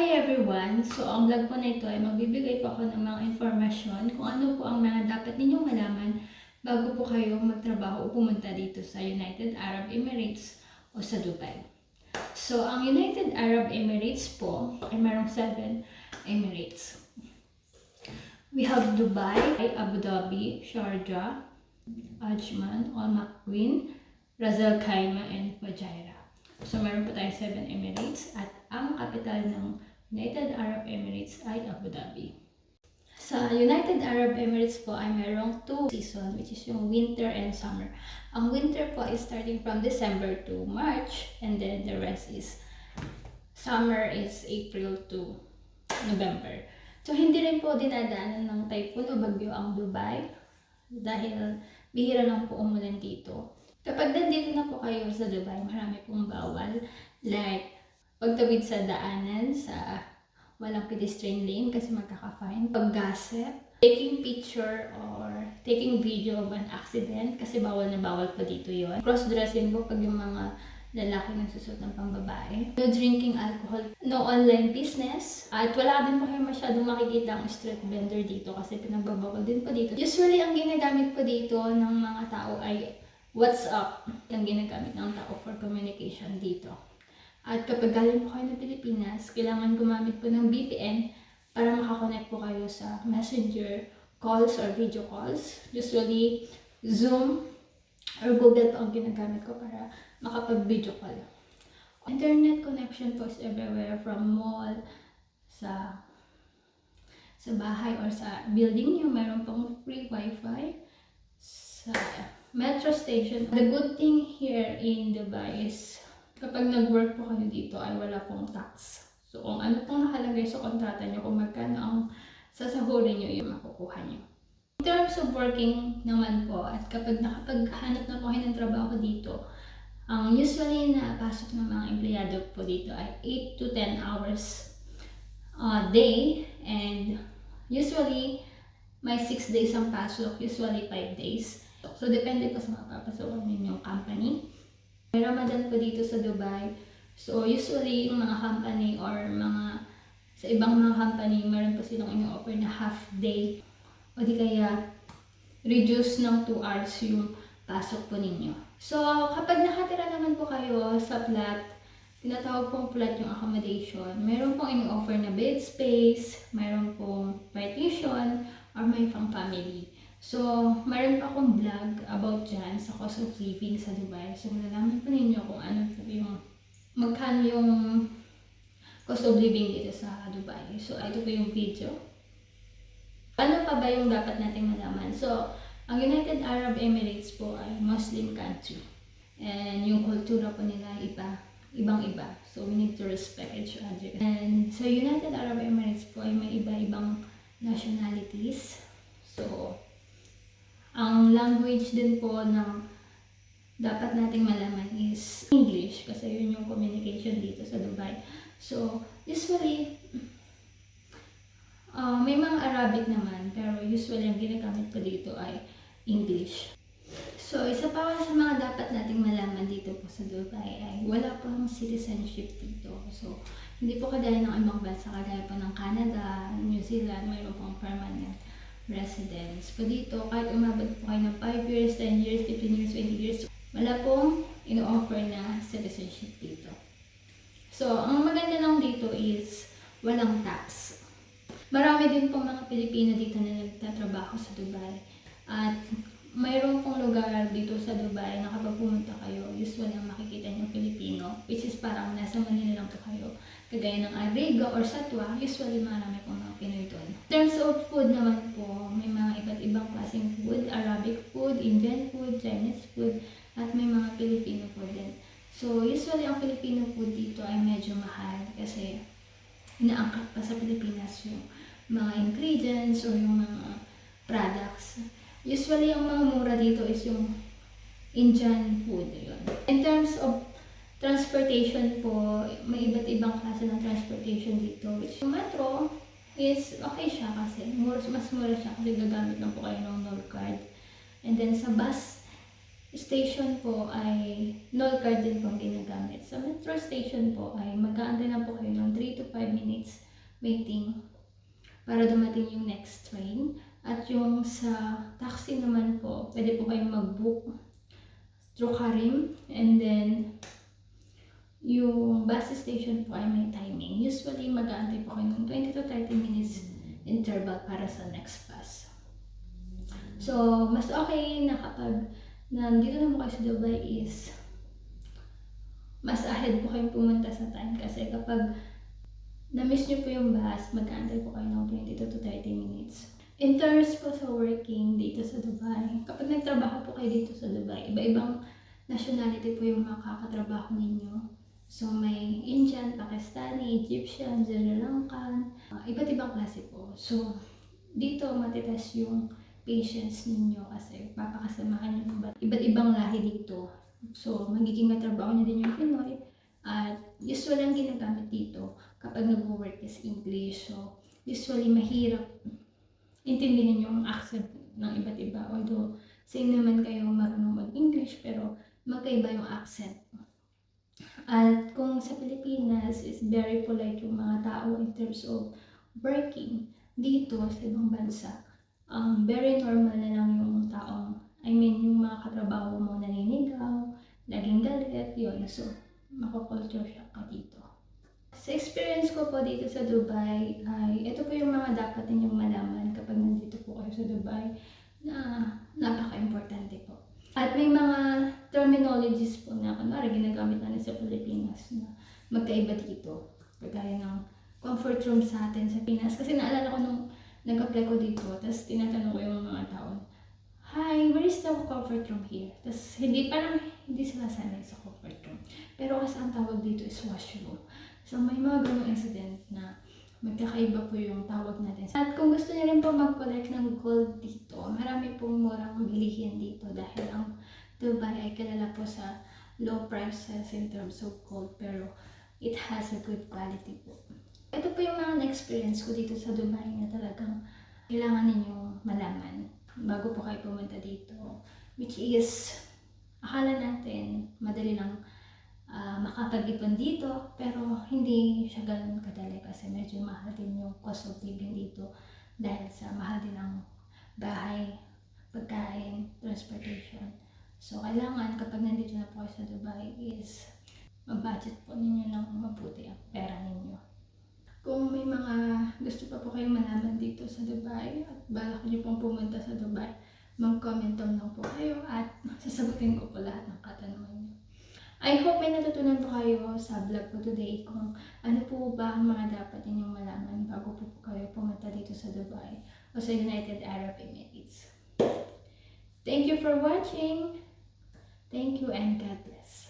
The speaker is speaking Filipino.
Hi everyone! So ang vlog po na ito ay magbibigay po ako ng mga informasyon kung ano po ang mga dapat ninyong malaman bago po kayo magtrabaho o pumunta dito sa United Arab Emirates o sa Dubai. So ang United Arab Emirates po ay mayroong 7 Emirates. We have Dubai, Abu Dhabi, Sharjah, Ajman, Al Makwin, Ras Al Khaimah, and Fujairah. So meron po tayong 7 Emirates at ang capital ng United Arab Emirates ay Abu Dhabi. Sa United Arab Emirates po ay merong two season which is yung winter and summer. Ang winter po is starting from December to March and then the rest is summer is April to November. So hindi rin po dinadaanan ng typhoon o bagyo ang Dubai dahil bihira lang po umulan dito. Kapag nandito na po kayo sa Dubai, marami pong bawal. Like, pagtawid sa daanan, sa walang pedestrian lane kasi magkaka-fine. Pag-gossip, taking picture or taking video of an accident kasi bawal na bawal pa dito yon. Cross-dressing po pag yung mga lalaki nagsusot ng pambabae. No drinking alcohol, no online business. At wala din po kayo masyadong makikita ang street vendor dito kasi pinagbabawal din po dito. Usually, ang ginagamit po dito ng mga tao ay WhatsApp ang ginagamit ng tao for communication dito. At kapag galing po kayo ng Pilipinas, kailangan gumamit po ng VPN para makakonect po kayo sa messenger calls or video calls. Usually, Zoom or Google po ang ginagamit ko para makapag-video call. Internet connection po is everywhere from mall, sa sa bahay or sa building nyo, meron pong free wifi sa metro station. The good thing here in Dubai is kapag nag-work po kayo dito ay wala pong tax. So kung ano pong nakalagay sa kontrata nyo, kung magkano ang sasahurin nyo, yung makukuha nyo. In terms of working naman po, at kapag nakapaghanap na po kayo ng trabaho dito, ang usually na pasok ng mga empleyado po dito ay 8 to 10 hours a day and usually may 6 days ang pasok, usually 5 days. So, depende po sa mga papasokan ninyong company. Ramadan po dito sa Dubai. So, usually, yung mga company or mga sa ibang mga company, meron po silang ino-offer na half day o di kaya reduce ng 2 hours yung pasok po ninyo. So, kapag nakatira naman po kayo sa flat, tinatawag pong flat yung accommodation, meron pong ino-offer na bed space, meron pong partition, or may pang family. So, meron pa akong vlog about dyan sa cost of living sa Dubai. So, malalaman po ninyo kung ano po yung, magkano yung cost of living dito sa Dubai. So, ito po yung video. Ano pa ba yung dapat nating malaman? So, ang United Arab Emirates po ay Muslim country. And yung kultura po nila iba, ibang-iba. So, we need to respect each other. And sa United Arab Emirates po ay may iba-ibang nationalities. So, language din po ng dapat nating malaman is English kasi yun yung communication dito sa Dubai. So, usually, uh, may mga Arabic naman, pero usually ang ginagamit ko dito ay English. So, isa pa sa mga dapat nating malaman dito po sa Dubai ay wala pong citizenship dito. So, hindi po kagaya ng ibang bansa, kagaya po ng Canada, New Zealand, mayroon pong permanent residence. Po dito, kahit umabot po kayo ng 5 years, 10 years, 15 years, 20 years, wala pong ino-offer na citizenship dito. So, ang maganda lang dito is walang tax. Marami din pong mga Pilipino dito na nagtatrabaho sa Dubai. At mayroon pong lugar dito sa Dubai na kapag pumunta kayo, usually ang makikita niyo Pilipino, which is parang nasa Manila lang po kayo. Kagaya ng Arriga or Satwa, usually marami pong mga Pinoy doon. In terms of food naman po, may mga iba't ibang klaseng food, Arabic Indian food, Chinese food, at may mga Filipino food din. So, usually ang Filipino food dito ay medyo mahal kasi inaangkat pa sa Pilipinas yung mga ingredients or yung mga products. Usually, ang mga mura dito is yung Indian food. Yun. In terms of transportation po, may iba't ibang klase ng transportation dito. Which yung metro is okay siya kasi mura, mas mura siya kasi gagamit lang po kayo ng Nol card. And then sa bus station po ay Nol card din po ang ginagamit. Sa metro station po ay mag-aantay lang po kayo ng 3 to 5 minutes minutes waiting para dumating yung next train. At yung sa taxi naman po, pwede po kayong mag-book through Karim. And then, yung bus station po ay may timing. Usually, mag-aantay po kayo ng 20 to 30 minutes interval para sa next bus. So, mas okay na kapag nandito na po kayo sa Dubai is mas ahead po kayong pumunta sa time kasi kapag na-miss nyo po yung bus, mag-aantay po kayo ng 20 to 30 minutes. In terms po sa working dito sa Dubai, kapag nagtrabaho po kayo dito sa Dubai, iba-ibang nationality po yung makakatrabaho ninyo. So may Indian, Pakistani, Egyptian, Sri Lankan, uh, iba't ibang klase po. So dito matitest yung patience ninyo kasi papakasamahan nyo iba't, iba't ibang lahi dito. So magiging matrabaho nyo din yung Pinoy. At usually ang ginagamit dito kapag nag-work is English. So usually mahirap intindihin yung accent ng iba't iba. Although same naman kayo marunong mag-English pero magkaiba yung accent. At kung sa Pilipinas is very polite yung mga tao in terms of working dito sa ibang bansa. Um, very normal na lang yung taong, I mean, yung mga katrabaho mo naninigaw, laging galit, yun. So, makakulture shock ka dito. Sa experience ko po dito sa Dubai, ay ito po yung mga dapat ninyong malaman kapag nandito po kayo sa Dubai na napaka-importante po. At may mga terminologies po na kunwari ginagamit natin sa Pilipinas na magkaiba dito. Kagaya ng comfort room sa atin sa Pinas. Kasi naalala ko nung nag-apply ko dito, tapos tinatanong ko yung mga tao, Hi, where is the comfort room here? Tapos hindi parang hindi sila sanay sa comfort room. Pero kasi ang tawag dito is washroom. So may mga ganong incident na magkakaiba po yung tawag natin. At kung gusto niyo rin po mag-collect ng gold dito, marami pong murang bilihin dito dahil ang Dubai ay kilala po sa low prices in terms of gold pero it has a good quality po. Ito po yung mga na-experience ko dito sa Dubai na talagang kailangan ninyong malaman bago po kayo pumunta dito. Which is, akala natin madali lang ah, makapag-ipon dito, pero hindi siya ganun kadali kasi medyo mahal din yung cost of living dito dahil sa mahal din ang bahay, pagkain, transportation. So, kailangan kapag nandito na po kayo sa Dubai is mag-budget po ninyo ng mabuti ang pera ninyo. Kung may mga gusto pa po kayong malaman dito sa Dubai at balak niyo pong pumunta sa Dubai, mag-comment down lang po kayo at sasagutin ko po lahat ng katanungan niyo. I hope may natutunan po kayo sa vlog ko today kung ano po ba ang mga dapat ninyong malaman bago po kayo pumunta dito sa Dubai o sa United Arab Emirates. Thank you for watching. Thank you and God bless.